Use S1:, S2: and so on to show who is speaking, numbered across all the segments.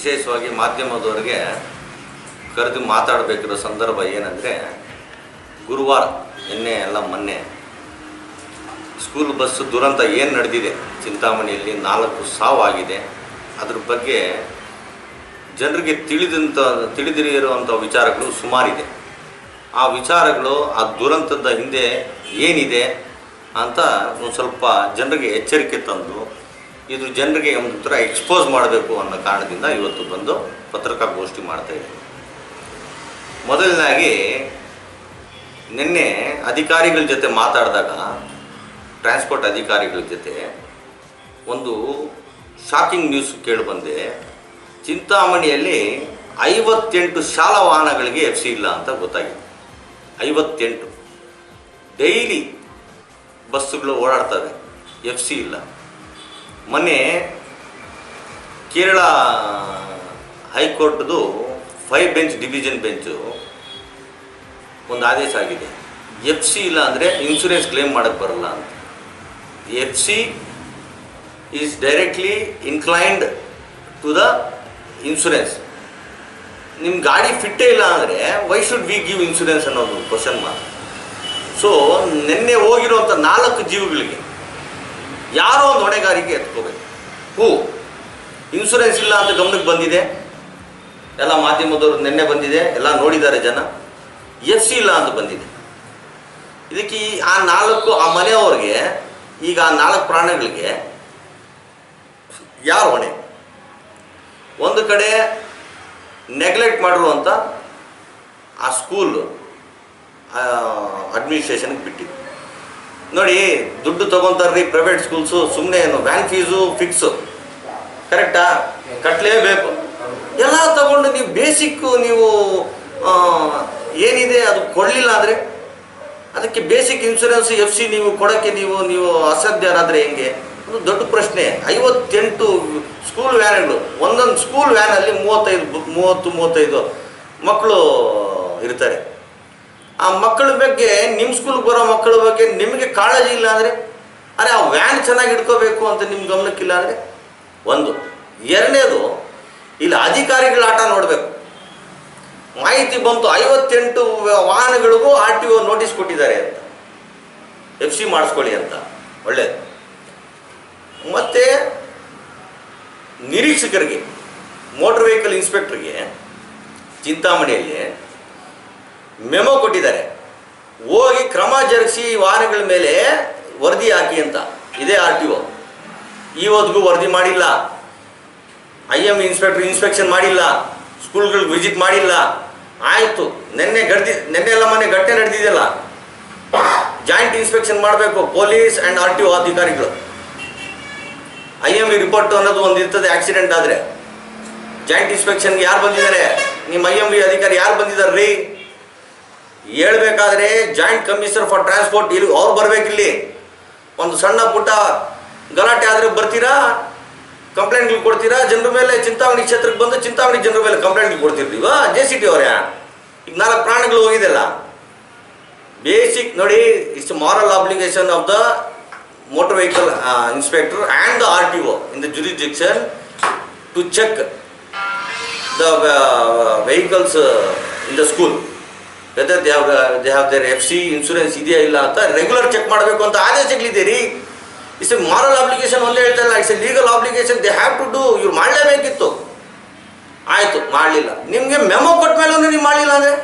S1: ವಿಶೇಷವಾಗಿ ಮಾಧ್ಯಮದವರಿಗೆ ಕರೆದು ಮಾತಾಡಬೇಕಿರೋ ಸಂದರ್ಭ ಏನಂದರೆ, ಗುರುವಾರ, ನಿನ್ನೆ ಎಲ್ಲ ಮೊನ್ನೆ ಸ್ಕೂಲ್ ಬಸ್ ದುರಂತ ಏನು ನಡೆದಿದೆ? ಚಿಂತಾಮಣಿಯಲ್ಲಿ ನಾಲ್ಕು ಸಾವಾಗಿದೆ ಅದ್ರ ಬಗ್ಗೆ ಜನರಿಗೆ ತಿಳಿದಂಥ ತಿಳಿದಿರುವಂಥ ವಿಚಾರಗಳು ಸುಮಾರಿದೆ. ಆ ವಿಚಾರಗಳು, ಆ ದುರಂತದ ಹಿಂದೆ ಏನಿದೆ ಅಂತ ಒಂದು ಸ್ವಲ್ಪ ಜನರಿಗೆ ಎಚ್ಚರಿಕೆ ತಂದು ಇದು ಜನರಿಗೆ ಒಂದು ಎಕ್ಸ್ಪೋಸ್ ಮಾಡಬೇಕು ಅನ್ನೋ ಕಾರಣದಿಂದ ಇವತ್ತು ಬಂದು ಪತ್ರಿಕಾಗೋಷ್ಠಿ ಮಾಡ್ತಾ ಇದ್ದೀವಿ ಮೊದಲನಾಗಿ ನಿನ್ನೆ ಅಧಿಕಾರಿಗಳ ಜೊತೆ ಮಾತಾಡಿದಾಗ ಟ್ರಾನ್ಸ್ಪೋರ್ಟ್ ಅಧಿಕಾರಿಗಳ ಜೊತೆ ಒಂದು ಶಾಕಿಂಗ್ ನ್ಯೂಸ್ ಕೇಳಿಬಂದೆ ಚಿಂತಾಮಣಿಯಲ್ಲಿ ಐವತ್ತೆಂಟು ಶಾಲಾ ವಾಹನಗಳಿಗೆ ಎಫ್ ಸಿ ಇಲ್ಲ ಅಂತ ಗೊತ್ತಾಗಿದೆ. ಐವತ್ತೆಂಟು. ಡೈಲಿ ಬಸ್ಸುಗಳು ಓಡಾಡ್ತವೆ ಎಫ್ ಸಿ ಇಲ್ಲ. ಮೊನ್ನೆ ಕೇರಳ ಹೈಕೋರ್ಟ್ದು ಫೈವ್ ಬೆಂಚ್ ಡಿವಿಷನ್ ಬೆಂಚು ಒಂದು ಆದೇಶ ಆಗಿದೆ. ಎಫ್ ಸಿ ಇಲ್ಲ ಅಂದರೆ ಇನ್ಶೂರೆನ್ಸ್ ಕ್ಲೇಮ್ ಮಾಡೋಕ್ಕೆ ಬರಲ್ಲ ಅಂತ. F C is directly inclined to the insurance ನಿಮ್ಮ ಗಾಡಿ ಫಿಟ್ಟೇ ಇಲ್ಲ ಅಂದರೆ why should we give insurance ಅನ್ನೋದು ಕ್ವಶನ್ ಮಾತು ಸೊ ನಿನ್ನೆ ಹೋಗಿರುವಂಥ ನಾಲ್ಕು ಜೀವಗಳಿಗೆ ಯಾರೋ ಒಂದು ಹೊಣೆಗಾರಿಕೆ ಎತ್ಕೋಬೇಕು. ಹೂ ಇನ್ಶೂರೆನ್ಸ್ ಇಲ್ಲ ಅಂತ ಗಮನಕ್ಕೆ ಬಂದಿದೆ. ಎಲ್ಲ ಮಾಧ್ಯಮದವರು ನಿನ್ನೆ ಬಂದಿದೆ, ಎಲ್ಲ ನೋಡಿದ್ದಾರೆ ಜನ. ಎಫ್ ಸಿ ಇಲ್ಲ ಅಂತ ಬಂದಿದೆ. ಇದಕ್ಕೆ ಆ ನಾಲ್ಕು ಆ ಮನೆಯವ್ರಿಗೆ, ಈಗ ಆ ನಾಲ್ಕು ಪ್ರಾಣಿಗಳಿಗೆ ಯಾರು ಹೊಣೆ? ಒಂದು ಕಡೆ ನೆಗ್ಲೆಕ್ಟ್ ಮಾಡಿರುವಂಥ ಆ ಸ್ಕೂಲ್ ಅಡ್ಮಿನಿಸ್ಟ್ರೇಷನ್ಗೆ ಬಿಟ್ಟಿದ್ದು. ನೋಡಿ, ದುಡ್ಡು ತೊಗೊತಾರ್ರಿ ಪ್ರೈವೇಟ್ ಸ್ಕೂಲ್ಸು ಸುಮ್ಮನೆ ಏನು ವ್ಯಾನ್ ಫೀಸು ಫಿಕ್ಸು ಕರೆಕ್ಟಾ ಕಟ್ಟಲೇಬೇಕು ಎಲ್ಲ ತಗೊಂಡು ನೀವು ಬೇಸಿಕ್ಕು ನೀವು ಏನಿದೆ ಅದು ಕೊಡಲಿಲ್ಲ ಆದರೆ ಅದಕ್ಕೆ ಬೇಸಿಕ್ ಇನ್ಶೂರೆನ್ಸ್ ಎಫ್ ಸಿ ನೀವು ಕೊಡೋಕ್ಕೆ ನೀವು ನೀವು ಅಸಾಧ್ಯರಾದರೆ ಹೆಂಗೆ? ಅದು ದೊಡ್ಡ ಪ್ರಶ್ನೆ. ಐವತ್ತೆಂಟು ಸ್ಕೂಲ್ ವ್ಯಾನ್ಗಳು ಒಂದೊಂದು ಸ್ಕೂಲ್ ವ್ಯಾನಲ್ಲಿ ಮೂವತ್ತೈದು, ಮೂವತ್ತು, ಮೂವತ್ತೈದು ಮಕ್ಕಳು ಇರ್ತಾರೆ. ಆ ಮಕ್ಕಳ ಬಗ್ಗೆ ನಿಮ್ಮ ಸ್ಕೂಲ್ಗೆ ಬರೋ ಮಕ್ಕಳ ಬಗ್ಗೆ ನಿಮಗೆ ಕಾಳಜಿ ಇಲ್ಲ ಅಂದರೆ, ಅರೆ ಆ ವ್ಯಾನ್ ಚೆನ್ನಾಗಿ ಇಟ್ಕೋಬೇಕು ಅಂತ ನಿಮ್ಮ ಗಮನಕ್ಕಿಲ್ಲ ಅಂದರೆ? ಒಂದು. ಎರಡನೇದು, ಇಲ್ಲಿ ಅಧಿಕಾರಿಗಳ ಆಟ ನೋಡಬೇಕು. ಮಾಹಿತಿ ಬಂತು, ಐವತ್ತೆಂಟು ವಾಹನಗಳಿಗೂ ಆರ್ ಟಿ ಒ ನೋಟಿಸ್ ಕೊಟ್ಟಿದ್ದಾರೆ ಅಂತ. ಎಫ್ ಸಿ ಮಾಡಿಸ್ಕೊಳ್ಳಿ ಅಂತ. ಒಳ್ಳೇದು. ಮತ್ತು, ನಿರೀಕ್ಷಕರಿಗೆ ಮೋಟರ್ ವೆಹಿಕಲ್ ಇನ್ಸ್ಪೆಕ್ಟರ್ಗೆ ಚಿಂತಾಮಣಿಯಲ್ಲಿ ಮೆಮೊ ಕೊಟ್ಟಿದ್ದಾರೆ. ಹೋಗಿ ಕ್ರಮ ಜರುಗಿಸಿ ವಾಹನಗಳ ಮೇಲೆ ವರದಿ ಹಾಕಿ ಅಂತ. ಇದೇ ಆರ್ ಟಿ ಒ. ಇವತ್ತಿಗೂ ವರದಿ ಮಾಡಿಲ್ಲ. ಐ ಎಂ ಇನ್ಸ್ಪೆಕ್ಟರ್ ಇನ್ಸ್ಪೆಕ್ಷನ್ ಮಾಡಿಲ್ಲ. ಸ್ಕೂಲ್ಗಳಿಗೆ ವಿಸಿಟ್ ಮಾಡಿಲ್ಲ. ಆಯಿತು. ನಿನ್ನೆ ಗಡ್ದಿ, ನಿನ್ನೆ ಎಲ್ಲ ಮನೆ ಘಟನೆ ನಡೆದಿದೆಯಲ್ಲ. ಜಾಯಿಂಟ್ ಇನ್ಸ್ಪೆಕ್ಷನ್ ಮಾಡಬೇಕು. Police and R T O ಅಧಿಕಾರಿಗಳು. ಐ ಎಂ ಇ ರಿಪೋರ್ಟ್ ಅನ್ನೋದು ಒಂದು ಇರ್ತದೆ, ಆಕ್ಸಿಡೆಂಟ್ ಆದರೆ. ಜಾಯಿಂಟ್ ಇನ್ಸ್ಪೆಕ್ಷನ್ಗೆ ಯಾರು ಬಂದಿದ್ದಾರೆ? ನಿಮ್ಮ ಐ ಎಂ ಬಿ ಅಧಿಕಾರಿ ಯಾರು ಬಂದಿದ್ದಾರೆ ರೀ? ಹೇಳ್ಬೇಕಾದ್ರೆ ಜಾಯಿಂಟ್ ಕಮಿಷನರ್ ಫಾರ್ ಟ್ರಾನ್ಸ್ಪೋರ್ಟ್ ಇಲ್ಲಿ ಅವ್ರು ಬರ್ಬೇಕಿಲ್ಲಿ. ಒಂದು ಸಣ್ಣ ಪುಟ್ಟ ಗಲಾಟೆ ಆದರೆ ಬರ್ತೀರಾ? ಕಂಪ್ಲೇಂಟ್ಗಳು ಕೊಡ್ತೀರಾ? ಜನರ ಮೇಲೆ ಚಿಂತಾಮಣಿ ಕ್ಷೇತ್ರಕ್ಕೆ ಬಂದು ಚಿಂತಾಮಣಿ ಜನರ ಮೇಲೆ ಕಂಪ್ಲೇಂಟ್ಗಳು ಕೊಡ್ತಿರ್ತೀವ. ಜೆ ಸಿ ಟಿ ಅವರೇ. ಈಗ ನಾಲ್ಕು ಪ್ರಾಣಿಗಳು ಹೋಗಿದೆಲ್ಲ. ಬೇಸಿಕ್ ನೋಡಿ it's moral obligation of the motor vehicle inspector and the R T O in jurisdiction to to check the vehicles in the the school they they have their insurance ಇದೆಯಾ ಇಲ್ಲ ಅಂತ regular check ಮಾಡಬೇಕು ಅಂತ ಆದೇಶಗಳಿದೆ ರೀ it's A moral application ಒಂದೇ ಹೇಳ್ತಾ ಇಲ್ಲ. It's a legal application they have to do ಇವ್ರು ಮಾಡಲೇಬೇಕಿತ್ತು. ಆಯಿತು, ಮಾಡಲಿಲ್ಲ. ನಿಮಗೆ ಮೆಮೊ ಕೊಟ್ಟ ಮೇಲೆ ನೀವು ಮಾಡಲಿಲ್ಲ ಅಂದರೆ?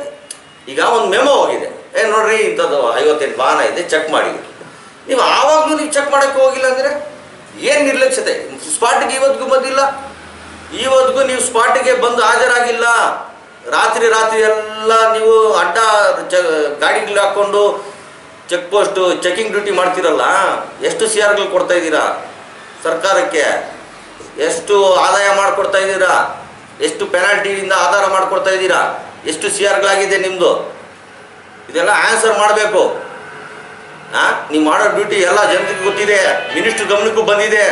S1: ಈಗ ಒಂದು ಮೆಮೊ ಹೋಗಿದೆ. ಏ, ನೋಡ್ರಿ, ಇಂಥದ್ದು ಐವತ್ತೆಂಟು ವಾಹನ ಇದೆ ಚೆಕ್ ಮಾಡಿ. ನೀವು ಆವಾಗಲೂ ನೀವು ಚೆಕ್ ಮಾಡೋಕ್ಕೆ ಹೋಗಿಲ್ಲ ಅಂದರೆ ಏನು ನಿರ್ಲಕ್ಷ್ಯತೆ? ಸ್ಪಾಟಿಗೆ ಇವತ್ತಿಗೂ ಬಂದಿಲ್ಲ. ಇವತ್ತಿಗೂ ನೀವು ಸ್ಪಾಟಿಗೆ ಬಂದು ಹಾಜರಾಗಿಲ್ಲ. ರಾತ್ರಿ ರಾತ್ರಿ ಎಲ್ಲ ನೀವು ಅಡ್ಡ ಚ ಗಾಡಿಗಳು ಹಾಕ್ಕೊಂಡು ಚೆಕ್ ಪೋಸ್ಟು, ಚೆಕಿಂಗ್ ಡ್ಯೂಟಿ ಮಾಡ್ತೀರಲ್ಲ, ಎಷ್ಟು ಸಿ ಆರ್ಗಳು ಕೊಡ್ತಾ ಇದ್ದೀರಾ ಸರ್ಕಾರಕ್ಕೆ? ಎಷ್ಟು ಆದಾಯ ಮಾಡಿಕೊಡ್ತಾ ಇದ್ದೀರಾ? ಎಷ್ಟು ಪೆನಾಲ್ಟಿಯಿಂದ ಆಧಾರ ಮಾಡಿಕೊಡ್ತಾ ಇದ್ದೀರಾ? ಎಷ್ಟು ಸಿ ಆರ್ಗಳಾಗಿದೆ ನಿಮ್ಮದು ಇದೆಲ್ಲ ಆನ್ಸರ್ ಮಾಡಬೇಕು. ಹಾಂ ನೀವು ಮಾಡೋ ಡ್ಯೂಟಿ ಎಲ್ಲ ಜನರಿಗೆ ಗೊತ್ತಿದೆ ಮಿನಿಸ್ಟ್ರ್ ಗಮನಕ್ಕೂ ಬಂದಿದೆ,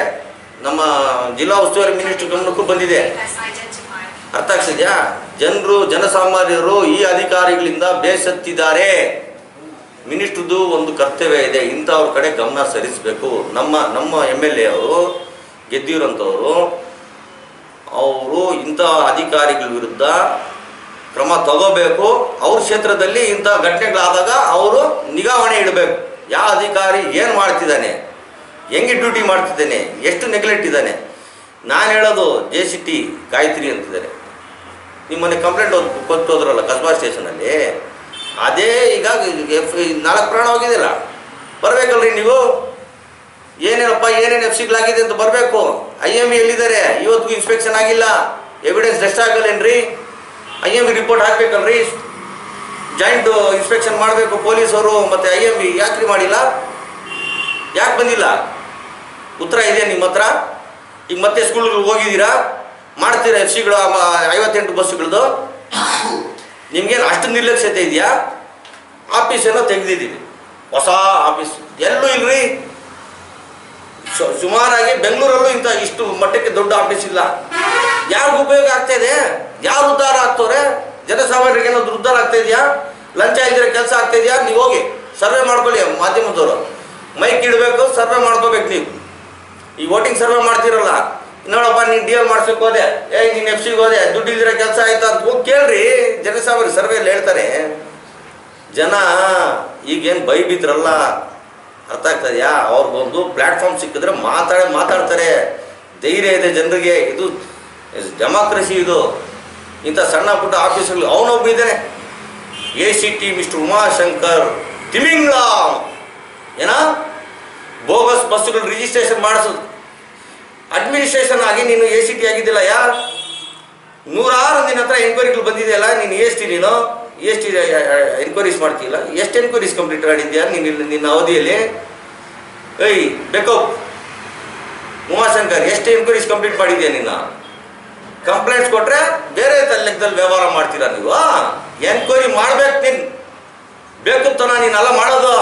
S1: ನಮ್ಮ ಜಿಲ್ಲಾ ಉಸ್ತುವಾರಿ ಮಿನಿಸ್ಟ್ರ್ ಗಮನಕ್ಕೂ ಬಂದಿದೆ. ಅರ್ಥ ಜನರು, ಜನಸಾಮಾನ್ಯರು ಈ ಅಧಿಕಾರಿಗಳಿಂದ ಬೇಸತ್ತಿದ್ದಾರೆ. ಮಿನಿಸ್ಟ್ರದ್ದು ಒಂದು ಕರ್ತವ್ಯ ಇದೆ. ಇಂಥವ್ರ ಕಡೆ ಗಮನ ಸರಿಸಬೇಕು. ನಮ್ಮ ನಮ್ಮ ಎಂ ಎಲ್ ಎ ಅವರು, ಗೆದ್ದಿರೋಂಥವ್ರು, ಅವರು ಇಂಥ ಅಧಿಕಾರಿಗಳ ವಿರುದ್ಧ ಕ್ರಮ ತಗೋಬೇಕು. ಅವ್ರ ಕ್ಷೇತ್ರದಲ್ಲಿ ಇಂಥ ಘಟನೆಗಳಾದಾಗ ಅವರು ನಿಗಾವಣೆ ಇಡಬೇಕು. ಯಾವ ಅಧಿಕಾರಿ ಏನು ಮಾಡ್ತಿದ್ದಾನೆ? ಹೆಂಗೆ ಡ್ಯೂಟಿ ಮಾಡ್ತಿದ್ದಾನೆ? ಎಷ್ಟು ನೆಗ್ಲೆಕ್ಟ್ ಇದ್ದಾನೆ? ನಾನು ಹೇಳೋದು ಜೆ ಸಿ ಟಿ, ಗಾಯತ್ರಿ ಅಂತಿದ್ದಾರೆ. ನಿಮ್ಮನೆ ಕಂಪ್ಲೇಂಟ್ ಕೊಟ್ಟು ಹೋದ್ರಲ್ಲ ಕಸ್ಬಾ ಸ್ಟೇಷನಲ್ಲಿ. ಅದೇ ಈಗ ಎಫ್ ನಾಲ್ಕು ಪ್ರಾಣ ಹೋಗಿದ್ದಿಲ್ಲ ಬರಬೇಕಲ್ರಿ ನೀವು? ಏನೇನಪ್ಪ, ಏನೇನು ಎಫ್ ಸಿಗಳಾಗಿದೆ ಅಂತ ಬರಬೇಕು. ಐ ಎಂ ಬಿ ಎಲ್ಲಿದ್ದಾರೆ? ಇವತ್ತಿಗೂ ಇನ್ಸ್ಪೆಕ್ಷನ್ ಆಗಿಲ್ಲ. ಎವಿಡೆನ್ಸ್ ಡೆಸ್ಟ್ ಆಗಲ್ಲೇನ್ರಿ? ಐ ಎಂ ಬಿ ರಿಪೋರ್ಟ್ ಹಾಕ್ಬೇಕಲ್ರಿ? ಜಾಯಿಂಟ್ ಇನ್ಸ್ಪೆಕ್ಷನ್ ಮಾಡಬೇಕು ಪೊಲೀಸರು, ಮತ್ತು ಐ ಎಂ ಬಿ ಯಾಕ್ರಿ ಮಾಡಿಲ್ಲ? ಯಾಕೆ ಬಂದಿಲ್ಲ? ಉತ್ತರ ಇದೆಯಾ ನಿಮ್ಮ ಹತ್ರ? ಈಗ ಮತ್ತೆ ಸ್ಕೂಲ್ಗೆ ಹೋಗಿದ್ದೀರಾ? ಮಾಡ್ತೀರಾ ಎಫ್ ಸಿಗಳು ಐವತ್ತೆಂಟು ಬಸ್ಸುಗಳದ್ದು ನಿಮ್ಗೇನು ಅಷ್ಟು ನಿರ್ಲಕ್ಷ್ಯತೆ ಇದೆಯಾ? ಆಫೀಸ್ ಏನೋ ತೆಗೆದಿದ್ದೀವಿ. ಹೊಸ ಆಫೀಸ್. ಎಲ್ಲೂ ಇಲ್ರಿ. ಸುಮಾರಾಗಿ ಬೆಂಗಳೂರಲ್ಲೂ ಇಂಥ ಇಷ್ಟು ಮಟ್ಟಕ್ಕೆ ದೊಡ್ಡ ಆಫೀಸ್ ಇಲ್ಲ. ಯಾರಿಗೂ ಉಪಯೋಗ ಆಗ್ತಾ ಇದೆ? ಯಾರು ಉದ್ಧಾರ ಆಗ್ತವ್ರೆ? ಜನಸಾಮಾನ್ಯರಿಗೆ ಏನಾದ್ರು ಉದ್ಧಾರ ಆಗ್ತಾ ಇದೆಯಾ? ಲಂಚ ಇದ್ರೆ ಕೆಲಸ ಆಗ್ತಾ ಇದೆಯಾ? ನೀವು ಹೋಗಿ, ಸರ್ವೆ ಮಾಡ್ಕೊಳ್ಳಿ ಮಾಧ್ಯಮದವರು. ಮೈಕ್ ಇಡಬೇಕು, ಸರ್ವೆ ಮಾಡ್ಕೋಬೇಕು ನೀವು. ಈ ವೋಟಿಂಗ್ ಸರ್ವೆ ಮಾಡ್ತಿರಲ್ಲ? ನೋಡಪ್ಪ, ನೀನು ಡಿ ಎಲ್ ಮಾಡ್ಸಕ್ಕೆ ಹೋದೆ. ಏ, ನೀನು ಎಫ್ ಸಿಗೆ ಹೋದೆ. ದುಡ್ಡು ಇಲ್ದಿರ ಕೆಲಸ ಆಯ್ತಾ ಅಂತ ಹೋಗಿ ಕೇಳ್ರಿ. ಜನಸಾಮಾನ್ಯ ಸರ್ವೆಯಲ್ಲಿ ಹೇಳ್ತಾರೆ. ಜನ ಈಗೇನು ಬೈಬಿದ್ರಲ್ಲ, ಅರ್ಥ ಆಗ್ತದೆಯಾ? ಅವ್ರಿಗೊಂದು ಪ್ಲ್ಯಾಟ್ಫಾರ್ಮ್ ಸಿಕ್ಕಿದ್ರೆ ಮಾತಾಡ, ಮಾತಾಡ್ತಾರೆ. ಧೈರ್ಯ ಇದೆ ಜನರಿಗೆ. ಇದು ಡೆಮಾಕ್ರಸಿ ಇದು. ಇಂಥ ಸಣ್ಣ ಪುಟ್ಟ ಆಫೀಸ್ಗಳು ಅವನೊಬ್ಬ ಇದ್ದಾನೆ A C T mister Umashankar, ತಿಮಿಂಗ್ಲಾ. ಏನ? ಬೋಗಸ್ ಬಸ್ಸುಗಳು ರಿಜಿಸ್ಟ್ರೇಷನ್ ಮಾಡಿಸೋದು. ಅಡ್ಮಿನಿಸ್ಟ್ರೇಷನ್ ಆಗಿ ನೀನು ಎ ಸಿ ಟಿ ಆಗಿದ್ದಿಲ್ಲ ಯಾರು? ನೂರಾರು ನಿನ್ನ ಹತ್ರ ಎಂಕ್ವೈರಿಗಳು ಬಂದಿದೆಯಲ್ಲ, ನೀನು ಎಸ್ ಟಿ ನೀನು? ಎಸ್ ಟಿ ಎನ್ಕ್ವೈರೀಸ್ ಮಾಡ್ತಿಲ್ಲ ಎಷ್ಟು ಎನ್ಕ್ವೈರೀಸ್ ಕಂಪ್ಲೀಟ್ ಮಾಡಿದ್ಯಾ ನೀನು ನಿನ್ನ ಅವಧಿಯಲ್ಲಿ? ಏಯ್ ಬೇಕೋ ಉಮಾಶಂಕರ್, ಎಷ್ಟು ಎನ್ಕ್ವೈರೀಸ್ ಕಂಪ್ಲೀಟ್ ಮಾಡಿದ್ಯಾ ನಿನ್ನ? ಕಂಪ್ಲೇಂಟ್ಸ್ ಕೊಟ್ಟರೆ ಬೇರೆ ಲೆಕ್ಕದಲ್ಲಿ ವ್ಯವಹಾರ ಮಾಡ್ತೀರಾ ನೀವು ಎನ್ಕ್ವೈರಿ ಮಾಡ್ಬೇಕು ನೀನು. ಬೇಕು ತನ ನೀನೆಲ್ಲ ಮಾಡೋದು.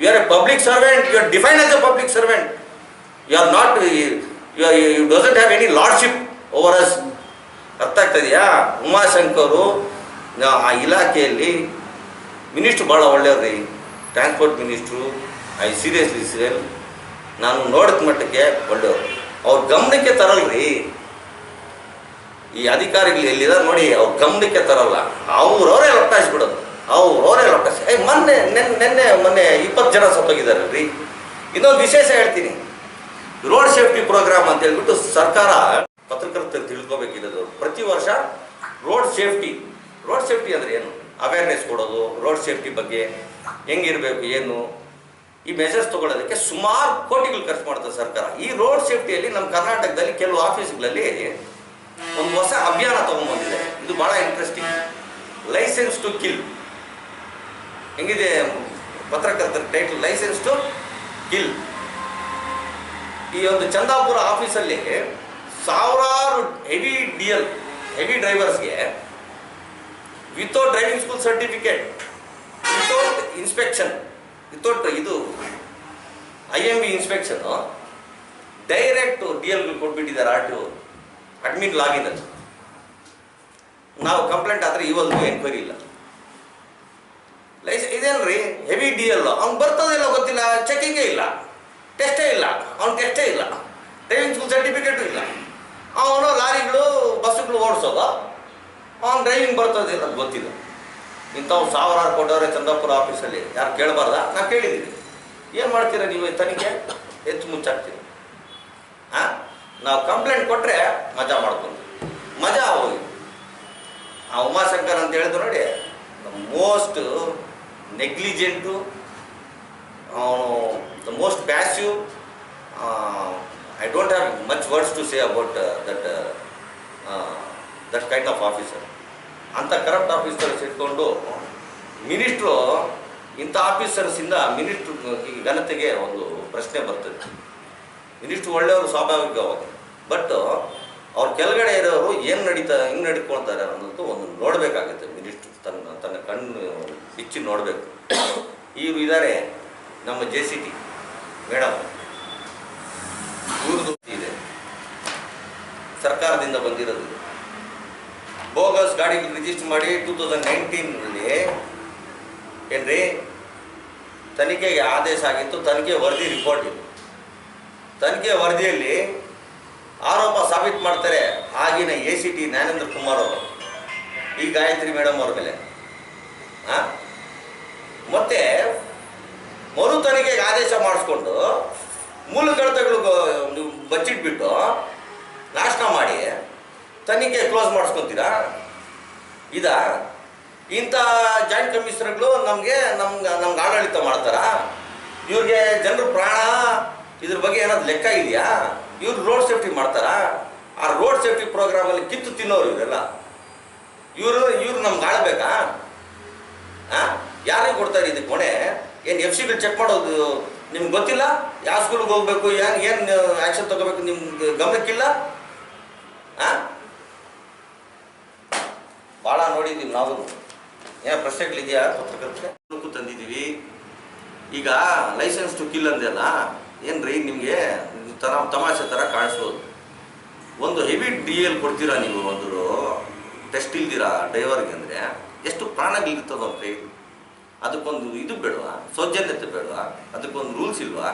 S1: You are a public servant you are define as a public servant you are not you doesn't have any lordship over us ಅರ್ಥ ಆಗ್ತದೆಯಾ ಉಮಾಶಂಕರು, ಆ ಇಲಾಖೆಯಲ್ಲಿ ಮಿನಿಸ್ಟ್ರು ಭಾಳ ಒಳ್ಳೆಯವ್ರಿ. Transport minister, I seriously serial ನಾನು ನೋಡಿದ ಮಟ್ಟಕ್ಕೆ ಒಳ್ಳೆಯವರು. ಅವ್ರ ಗಮನಕ್ಕೆ ತರಲ್ರಿ. ಈ ಅಧಿಕಾರಿಗಳು ಎಲ್ಲಿದ್ದಾರೆ ನೋಡಿ, ಅವ್ರ ಗಮನಕ್ಕೆ ತರಲ್ಲ. ಅವ್ರವರೇ ಲೊಟ್ಟಾಯಿಸ್ಬಿಡೋದು ಅವ್ರವರೇ ಲೊಟ್ಟಾಯಿಸಿ ಏ, ಮೊನ್ನೆ, ನೆನ್ನೆ ನೆನ್ನೆ, ಮೊನ್ನೆ ಇಪ್ಪತ್ತು ಜನ ಸತ್ತೋಗಿದ್ದಾರಲ್ರಿ. ಇನ್ನೊಂದು ವಿಶೇಷ ಹೇಳ್ತೀನಿ. ರೋಡ್ ಸೇಫ್ಟಿ ಪ್ರೋಗ್ರಾಮ್ ಅಂತ ಹೇಳ್ಬಿಟ್ಟು ಸರ್ಕಾರ ಪತ್ರಕರ್ತರು ತಿಳ್ಕೋಬೇಕಿರೋದು ಪ್ರತಿ ವರ್ಷ ರೋಡ್ ಸೇಫ್ಟಿ ರೋಡ್ ಸೇಫ್ಟಿ ಅಂದ್ರೆ ಏನು? ಅವೇರ್ನೆಸ್ ಕೊಡೋದು ರೋಡ್ ಸೇಫ್ಟಿ ಬಗ್ಗೆ ಹೆಂಗಿರಬೇಕು, ಏನು? ಈ ಮೆಜರ್ಸ್ ತಗೊಳ್ಳೋದಕ್ಕೆ ಸುಮಾರು ಕೋಟಿಗಳು ಖರ್ಚು ಮಾಡ್ತದೆ ಸರ್ಕಾರ. ಈ ರೋಡ್ ಸೇಫ್ಟಿಯಲ್ಲಿ ನಮ್ಮ ಕರ್ನಾಟಕದಲ್ಲಿ ಕೆಲವು ಆಫೀಸ್ಗಳಲ್ಲಿ ಒಂದು ಹೊಸ ಅಭಿಯಾನ ತಗೊಂಡ್ಬಂದಿದೆ. ಇದು ಬಹಳ ಇಂಟ್ರೆಸ್ಟಿಂಗ್ ಲೈಸೆನ್ಸ್ ಟು ಕಿಲ್ ಹೆಂಗಿದೆ ಪತ್ರಕರ್ತರ ಟೈಟಲ್ ಲೈಸೆನ್ಸ್ ಟು ಕಿಲ್ ಈ ಒಂದು ಚಂದಾಪುರ ಆಫೀಸಲ್ಲಿ ಸಾವಿರಾರು heavy D L heavy ಡ್ರೈವರ್ಸ್ಗೆ without driving school certificate without inspection without ಇದು I M B inspection direct D L ಕೊಟ್ಬಿಟ್ಟಿದ್ದಾರೆ R T admit login ನಾವು ಕಂಪ್ಲೇಂಟ್ ಆದರೆ ಇವತ್ತು ಎನ್ಕ್ವೈರಿ ಇಲ್ಲ. ಲೈಸ್ ಇದೇನ್ರಿ ಹೆವಿ ಡಿ ಎಲ್ ಅವ್ನು ಬರ್ತದಿಲ್ಲ ಗೊತ್ತಿಲ್ಲ ಚೆಕಿಂಗೇ ಇಲ್ಲ. ಟೆಸ್ಟೇ ಇಲ್ಲ. ಅವ್ನು ಟೆಸ್ಟೇ ಇಲ್ಲ. ಡ್ರೈವಿಂಗ್ ಸ್ಕೂಲ್ ಸರ್ಟಿಫಿಕೇಟು ಇಲ್ಲ. ಅವನು ಲಾರಿಗಳು, ಬಸ್ಸುಗಳು ಓಡಿಸೋದು. ಅವ್ನು ಡ್ರೈವಿಂಗ್ ಬರ್ತದಿಲ್ಲ ಗೊತ್ತಿಲ್ಲ. ಇಂಥವು ಸಾವಿರಾರು ಕೊಟ್ಟವ್ರೆ ಚಂದಾಪುರ ಆಫೀಸಲ್ಲಿ ಯಾರು ಕೇಳಬಾರ್ದ? ನಾನು ಕೇಳಿದ್ದೀನಿ. ಏನು ಮಾಡ್ತೀರಾ ನೀವು ತನಿಖೆ? ಹೆಚ್ಚು ಮುಚ್ಚಾಕ್ತೀರಿ? ಹಾಂ ನಾವು ಕಂಪ್ಲೇಂಟ್ ಕೊಟ್ಟರೆ ಮಜಾ ಮಾಡ್ಕೊಂತೀವಿ. ಮಜಾ ಹೋಗಿ. ಆ ಉಮಾಶಂಕರ್ ಅಂತ ಹೇಳಿದ್ರು ನೋಡಿ ಮೋಸ್ಟ್ ನೆಗ್ಲಿಜೆಂಟು ಅವನು the most passive I don't have much words to say about that that kind of officer ಅಂಥ ಕರಪ್ಟ್ ಆಫೀಸರ್ಸ್ ಇಟ್ಕೊಂಡು ಮಿನಿಸ್ಟ್ರು ಇಂಥ ಆಫೀಸರ್ಸಿಂದ ಮಿನಿಸ್ಟ್ರು ಘನತೆಗೆ ಒಂದು ಪ್ರಶ್ನೆ ಬರ್ತದೆ. ಮಿನಿಸ್ಟ್ರು ಒಳ್ಳೆಯವರು ಸ್ವಾಭಾವಿಕವಾಗಿ ಬಟ್ ಅವ್ರ ಕೆಳಗಡೆ ಇರೋರು ಏನು ನಡೀತಾ, ಹೆಂಗೆ ನಡ್ಕೊಳ್ತಾರೆ ಅನ್ನೋದು ಒಂದು ನೋಡಬೇಕಾಗುತ್ತೆ. ಮಿನಿಸ್ಟ್ರು ತನ್ನ ತನ್ನ ಕಣ್ಣು ಬಿಚ್ಚಿ ನೋಡಬೇಕು. ಇವರು ಇದ್ದಾರೆ ನಮ್ಮ ಜೆ ಸಿ ಟಿ ಇವ್ರದ್ದು ಇದೆ. ಸರ್ಕಾರದಿಂದ ಬಂದಿರೋದು ಬೋಗಸ್ ಗಾಡಿ ರಿಜಿಸ್ಟರ್ ಮಾಡಿ ಟೂ ತೌಸಂಡ್ ನೈನ್ಟೀನಲ್ಲಿ ಏನ್ರಿ? ತನಿಖೆಗೆ ಆದೇಶ ಆಗಿತ್ತು, ತನಿಖೆ ವರದಿ ರಿಪೋರ್ಟ್ ಇತ್ತು ತನಿಖೆ ವರದಿಯಲ್ಲಿ ಆರೋಪ ಸಾಬೀತು ಮಾಡ್ತಾರೆ ಆಗಿನ A C T Gnanendra Kumar ಅವರು. ಈ ಗಾಯತ್ರಿ ಮೇಡಮ್ ಅವ್ರ ಮೇಲೆ? ಮತ್ತೆ ಮರು ತನಿಖೆಗೆ ಆದೇಶ ಮಾಡಿಸ್ಕೊಂಡು ಮೂಲ ಕಡತಗಳು ಬಚ್ಚಿಟ್ಬಿಟ್ಟು ನಾಶನ ಮಾಡಿ ತನಿಖೆ ಕ್ಲೋಸ್ ಮಾಡಿಸ್ಕೊತೀರಾ? ಇದಾ ಇಂಥ ಜಾಯಿಂಟ್ ಕಮಿಷನರ್ಗಳು ನಮಗೆ ನಮ್ಗೆ ನಮ್ಗೆ ಆಡಳಿತ ಮಾಡ್ತಾರಾ? ಇವ್ರಿಗೆ ಜನರ ಪ್ರಾಣ ಇದ್ರ ಬಗ್ಗೆ ಏನಾದ್ರು ಲೆಕ್ಕ ಇದೆಯಾ? ಇವ್ರು ರೋಡ್ ಸೇಫ್ಟಿ ಮಾಡ್ತಾರಾ? ಆ ರೋಡ್ ಸೇಫ್ಟಿ ಪ್ರೋಗ್ರಾಮಲ್ಲಿ ಕಿತ್ತು ತಿನ್ನೋರು ಇವರೆಲ್ಲ. ಇವರು ಇವ್ರು ನಮ್ಗೆ ಆಳ್ಬೇಕಾ? ಯಾರಿಗೆ ಕೊಡ್ತಾರೆ ಇದಕ್ಕೆ ಹೊಣೆ? ಏನು ಎಫ್ ಸಿ ಬಿಲ್ ಚೆಕ್ ಮಾಡೋದು ನಿಮ್ಗೆ ಗೊತ್ತಿಲ್ಲ? ಯಾವ ಸ್ಕೂಲ್ಗೆ ಹೋಗ್ಬೇಕು? ಏನು ಏನು ಆ್ಯಕ್ಷನ್ ತಗೋಬೇಕು ನಿಮ್ಗೆ ಗಮನಕ್ಕಿಲ್ಲ? ಹಾಂ ಭಾಳ ನೋಡಿದ್ದೀವಿ ನಾವು. ಏನು ಪ್ರಶ್ನೆಗಳಿದೆಯಾ? ಪತ್ರಕರ್ತರೆ? ತಂದಿದ್ದೀವಿ. ಈಗ ಲೈಸೆನ್ಸ್ ಟು ಕಿಲ್ ಅಂದೆಲ್ಲ ರೀ ನಿಮಗೆ? ತರ, ತಮಾಷೆ ಥರ ಕಾಣಿಸ್ಬೋದು. ಒಂದು ಹೆವಿ ಡಿ ಎಲ್ ಕೊಡ್ತೀರಾ ನೀವು ಒಂದು ಟೆಸ್ಟ್ ಇಲ್ದಿರಾ ಡ್ರೈವರ್ಗೆ ಅಂದರೆ, ಎಷ್ಟು ಪ್ರಾಣಗಳಿರ್ತದಂತೆ ಅದಕ್ಕೊಂದು ಇದು ಬೇಡವಾ? ಸೌಜನ್ಯತೆ ಬೇಡವಾ? ಅದಕ್ಕೊಂದು ರೂಲ್ಸ್ ಇಲ್ವಾ?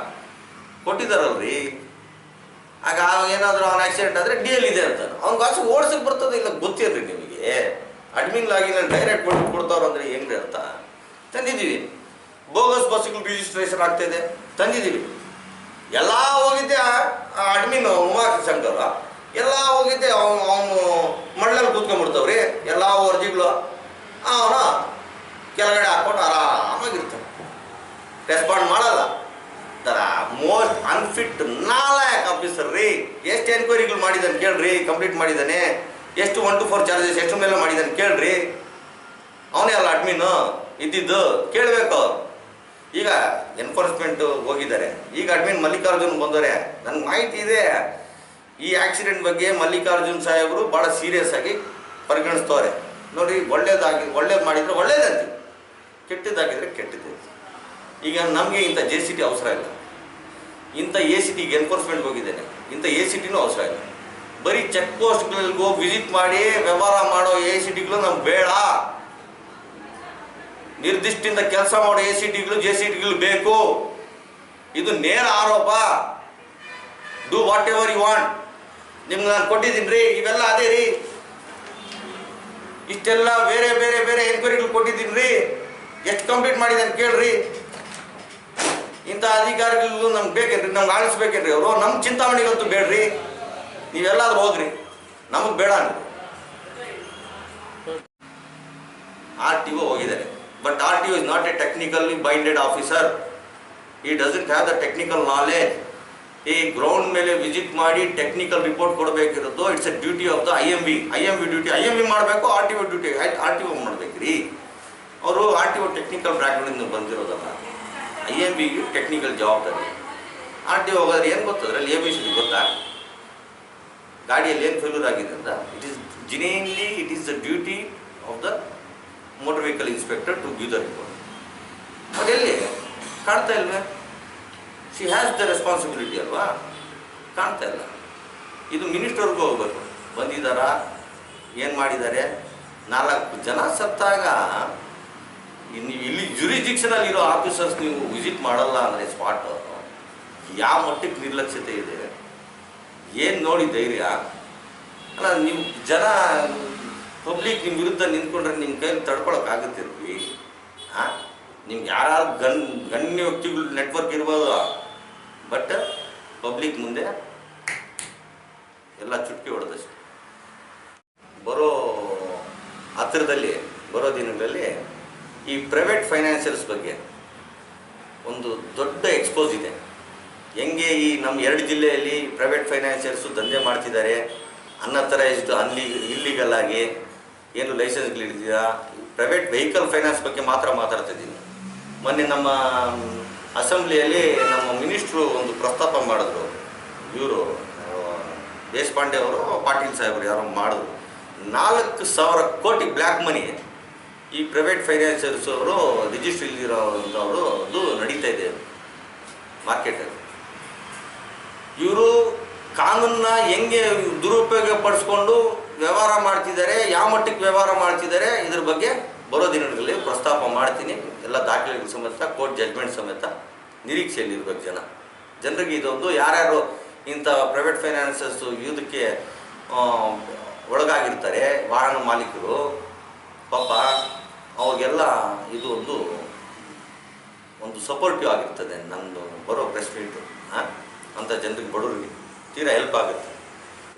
S1: ಕೊಟ್ಟಿದ್ದಾರಲ್ರಿ ಆಗ ಏನಾದರೂ ಅವನ ಆಕ್ಸಿಡೆಂಟ್ ಆದರೆ ಡಿ ಎಲ್ ಇದೆ ಅಂತ ಅವ್ನಿಗೆ ಗಾಸು ಓಡಿಸಕ್ಕೆ ಬರ್ತದೆ ಇಲ್ಲ ಗೊತ್ತಿರ್ರಿ ನಿಮಗೆ. ಅಡ್ಮಿನ್ ನಾನು ಡೈರೆಕ್ಟ್ ಕೊಟ್ಟು ಕೊಡ್ತಾವ್ರು ಅಂದರೆ ಹೆಂಗ್ರಿ ಅರ್ಥ? ತಂದಿದ್ದೀವಿ. ಬೋಗಸ್ ಬಸ್ಗಳು ರಿಜಿಸ್ಟ್ರೇಷನ್ ಆಗ್ತಾಯಿದೆ ತಂದಿದ್ದೀವಿ. ಎಲ್ಲ ಹೋಗಿದ್ದೆ ಅಡ್ಮಿನ್ ಅಡ್ಮಿನ್ ಉಮಾಶಂಕರ್ ಎಲ್ಲ ಹೋಗಿದ್ದೆ ಅವನು ಅವನು ಮಣ್ಣಲ್ಲಿ ಕೂತ್ಕೊಂಡ್ಬಿಡ್ತಾವ್ರಿ. ಎಲ್ಲ ಅರ್ಜಿಗಳು ಅವನು ಕೆಳಗಡೆ ಹಾಕೊಂಡು ಆರಾಮಾಗಿರ್ತಾನೆ ರೆಸ್ಪಾಂಡ್ ಮಾಡಲ್ಲ. ತರ ಮೋಸ್ಟ್ ಅನ್ಫಿಟ್ ನಾಲಾಯಕ್ ಆಫೀಸರ್ ರೀ, ಎಷ್ಟು ಎನ್ಕ್ವೈರಿಗಳು ಮಾಡಿದ್ದಾನೆ ಕೇಳ್ರಿ ಕಂಪ್ಲೀಟ್ ಮಾಡಿದ್ದಾನೆ, ಎಷ್ಟು ಒನ್ ಟು ಫೋರ್ ಚಾರ್ಜಸ್ ಎಷ್ಟು ಮೇಲೆ ಮಾಡಿದ್ದಾನೆ ಕೇಳ್ರಿ. ಅವನೇ ಅಲ್ಲ ಅಡ್ಮಿನ್ ಇದ್ದಿದ್ದು, ಕೇಳಬೇಕು. ಈಗ ಎನ್ಫೋರ್ಸ್ಮೆಂಟ್ ಹೋಗಿದ್ದಾರೆ. ಈಗ ಅಡ್ಮಿನ್ ಮಲ್ಲಿಕಾರ್ಜುನ್ ಬಂದವ್ರೆ, ನನಗೆ ಮಾಹಿತಿ ಇದೆ. ಈ ಆಕ್ಸಿಡೆಂಟ್ ಬಗ್ಗೆ ಮಲ್ಲಿಕಾರ್ಜುನ್ ಸಾಹೇಬರು ಭಾಳ ಸೀರಿಯಸ್ ಆಗಿ ಪರಿಗಣಿಸ್ತವ್ರೆ. ನೋಡಿ, ಒಳ್ಳೇದಾಗಿ, ಒಳ್ಳೇದು ಮಾಡಿದರೆ ಒಳ್ಳೇದಂತೆ ಕೆಟ್ಟದ್ದಾಗಿದ್ರೆ ಕೆಟ್ಟದ್ದು. ಈಗ ನಮಗೆ ಇಂಥ ಜೆ ಸಿ ಟಿ ಅವಸರ ಇಲ್ಲ. ಇಂಥ ಎ ಸಿ ಟಿಗೆ ಎನ್ಫೋರ್ಸ್ಮೆಂಟ್ ಹೋಗಿದ್ದೇನೆ. ಇಂಥ ಎ ಸಿ ಟಿನೂ ಅವಸರ ಇಲ್ಲ. ಬರೀ ಚೆಕ್ ಪೋಸ್ಟ್ಗಳಿಗೆ ಹೋಗಿ ವಿಸಿಟ್ ಮಾಡಿ, ವ್ಯವಹಾರ ಮಾಡೋ ಎ ಸಿ ಟಿಗಳು ನಮ್ಗೆ ಬೇಡ. ನಿರ್ದಿಷ್ಟಿಂದ ಕೆಲಸ ಮಾಡೋ ಎ ಸಿ ಟಿಗಳು ಜೆ ಸಿ ಟಿಗಳು ಬೇಕು. ಇದು ನೇರ ಆರೋಪ. Do whatever you want ನಿಮ್ಗೆ ನಾನು ಕೊಟ್ಟಿದ್ದೀನಿ ರೀ, ಇವೆಲ್ಲ ಅದೇ ರೀ. ಇಷ್ಟೆಲ್ಲ ಬೇರೆ ಬೇರೆ ಬೇರೆ ಎನ್ಕ್ವೈರಿಗಳು ಕೊಟ್ಟಿದ್ದೀನಿ ರೀ. ಎಷ್ಟು ಕಂಪ್ಲೀಟ್ ಮಾಡಿದ್ದಾನೆ ಕೇಳ್ರಿ. ಇಂಥ ಅಧಿಕಾರಿಗಳು ನಮ್ಗೆ ಬೇಕೇನ್ರಿ? ನಮ್ಗೆ ಆಳಿಸ್ಬೇಕೇನ್ರಿ ಅವರು? ನಮ್ಮ ಚಿಂತಾಮಣಿಗಂತೂ ಬೇಡ್ರಿ. ನೀವೆಲ್ಲಾದ್ರೂ ಹೋಗ್ರಿ. ನಮಗೆ ಬೇಡ ನೀವು. ಆರ್ ಟಿ ಒ ಹೋಗಿದ್ದಾರೆ. But R T O is not a technically binded officer ಈ doesn't have the technical knowledge ಈ ಗ್ರೌಂಡ್ ಮೇಲೆ ವಿಸಿಟ್ ಮಾಡಿ technical report ಕೊಡಬೇಕಿರೋದು it's a duty of the I M B I M B duty I M B ಮಾಡಬೇಕು R T O duty R T O ಮಾಡ್ಬೇಕ್ರಿ. ಅವರು R T O technical ಬ್ಯಾಕ್ಗ್ರೌಂಡಿಂದ ಬಂದಿರೋದಲ್ಲ I M ಬಿಗೆ technical ಜವಾಬ್ದಾರಿ. R T O ಹೋಗೋದ್ರೆ ಏನು ಗೊತ್ತದ್ರೆ A B C ಗೊತ್ತಾ? ಗಾಡಿಯಲ್ಲಿ ಏನು ಫೇಲ್ಯೂರ್ ಆಗಿದೆ ಅಂತ it is genuinely it is the duty of the motor vehicle inspector to give the report but ಎಲ್ಲಿ? ಕಾಣ್ತಾ ಇಲ್ವೇ? ಶಿ ಹ್ಯಾಸ್ ದ ರೆಸ್ಪಾನ್ಸಿಬಿಲಿಟಿ ಅಲ್ವಾ? ಕಾಣ್ತಾ ಇಲ್ಲ. ಇದು ಮಿನಿಸ್ಟರ್ಗೂ ಹೋಗ್ಬೇಕು. ಬಂದಿದ್ದಾರಾ? ಏನು ಮಾಡಿದ್ದಾರೆ? ನಾಲ್ಕು ಜನ ಸತ್ತಾಗ ಇನ್ನು ಇಲ್ಲಿ ಜುರಿಜಿಕ್ಷನಲ್ಲಿ ಇರೋ ಆಫೀಸರ್ಸ್ ನೀವು ವಿಸಿಟ್ ಮಾಡಲ್ಲ ಅಂದರೆ ಸ್ಪಾಟು ಯಾವ ಮಟ್ಟಕ್ಕೆ ನಿರ್ಲಕ್ಷ್ಯತೆ ಇದೆ? ಏನು ನೋಡಿ ಧೈರ್ಯ? ಅಲ್ಲ, ನೀವು ಜನ ಪಬ್ಲಿಕ್ ನಿಮ್ಮ ವಿರುದ್ಧ ನಿಂತ್ಕೊಂಡ್ರೆ ನಿಮ್ಮ ಕೈಲಿ ತಡ್ಕೊಳಕ್ಕಾಗುತ್ತಿರ್ವಿ ಹಾಂ ನಿಮ್ಗೆ ಯಾರು ಗನ್, ಗಣ್ಯ ವ್ಯಕ್ತಿಗಳು ನೆಟ್ವರ್ಕ್ ಇರ್ಬೋದು? ಬಟ್ ಪಬ್ಲಿಕ್ ಮುಂದೆ ಎಲ್ಲ ಚುಟ್ಕಿ ಹೊಡೆದಷ್ಟು. ಬರೋ ಹತ್ತಿರದಲ್ಲಿ ಬರೋ ದಿನಗಳಲ್ಲಿ ಈ ಪ್ರೈವೇಟ್ ಫೈನಾನ್ಷಿಯಲ್ಸ್ ಬಗ್ಗೆ ಒಂದು ದೊಡ್ಡ ಎಕ್ಸ್ಪೋಸ್ ಇದೆ. ಹೆಂಗೆ ಈ ನಮ್ಮ ಎರಡು ಜಿಲ್ಲೆಯಲ್ಲಿ ಪ್ರೈವೇಟ್ ಫೈನಾನ್ಷಿಯಲ್ಸು ದಂಧೆ ಮಾಡ್ತಿದ್ದಾರೆ ಅನ್ಅಥರೈಸ್ಡ್ ಅನ್ಲಿ ಇಲ್ಲಿಗಲ್ ಆಗಿ ಏನು ಲೈಸೆನ್ಸ್ಗಳಿದೆಯಾ ಪ್ರೈವೇಟ್ ವೆಹಿಕಲ್ ಫೈನಾನ್ಸ್ ಬಗ್ಗೆ ಮಾತ್ರ ಮಾತಾಡ್ತಿದ್ದೀನಿ ಮೊನ್ನೆ ನಮ್ಮ ಅಸೆಂಬ್ಲಿಯಲ್ಲಿ ನಮ್ಮ ಮಿನಿಸ್ಟ್ರು ಒಂದು ಪ್ರಸ್ತಾಪ ಮಾಡಿದ್ರು. ಇವರು ದೇಶಪಾಂಡೆ ಅವರು, ಪಾಟೀಲ್ ಸಾಹೇಬರು ಯಾರು ಮಾಡಿದ್ರು. ನಾಲ್ಕು ಸಾವಿರ ಕೋಟಿ ಬ್ಲ್ಯಾಕ್ ಮನಿ ಈ ಪ್ರೈವೇಟ್ ಫೈನಾನ್ಸರ್ಸ್ ಅವರು ರಿಜಿಸ್ಟರ್ ಇಲ್ಲಿರೋಂಥವರು ಅದು ನಡೀತಾ ಇದೆ ಮಾರ್ಕೆಟಲ್ಲಿ ಇವರು ಕಾನೂನನ್ನ ಹೆಂಗೆ ದುರುಪಯೋಗ ಪಡಿಸ್ಕೊಂಡು ವ್ಯವಹಾರ ಮಾಡ್ತಿದ್ದಾರೆ ಯಾವ ಮಟ್ಟಕ್ಕೆ ವ್ಯವಹಾರ ಮಾಡ್ತಿದ್ದಾರೆ ಇದ್ರ ಬಗ್ಗೆ ಬರೋ ದಿನಗಳಲ್ಲಿ ಪ್ರಸ್ತಾಪ ಮಾಡ್ತೀನಿ. ಎಲ್ಲ ದಾಖಲೆಗಳ ಸಮೇತ ಕೋರ್ಟ್ ಜಡ್ಜ್ಮೆಂಟ್ ಸಮೇತ ನಿರೀಕ್ಷೆಯಲ್ಲಿರ್ಬೇಕು ಜನ. ಜನರಿಗೆ ಇದೊಂದು ಯಾರ್ಯಾರು ಇಂಥ ಪ್ರೈವೇಟ್ ಫೈನಾನ್ಸಸ್ ಇದಕ್ಕೆ ಆ, ಒಳಗಾಗಿರ್ತಾರೆ ವಾಹನ ಮಾಲೀಕರು ಪಾಪ ಅವ್ರಿಗೆಲ್ಲ ಇದು ಒಂದು ಒಂದು ಸಪೋರ್ಟಿವ್ ಆಗಿರ್ತದೆ ನಂದು, ಬರೋ ಪ್ರೆಸ್ ಹಾಂ ಅಂಥ ಜನರಿಗೆ ಬಡವರಿಗೆ ತೀರಾ ಹೆಲ್ಪ್ ಆಗುತ್ತೆ.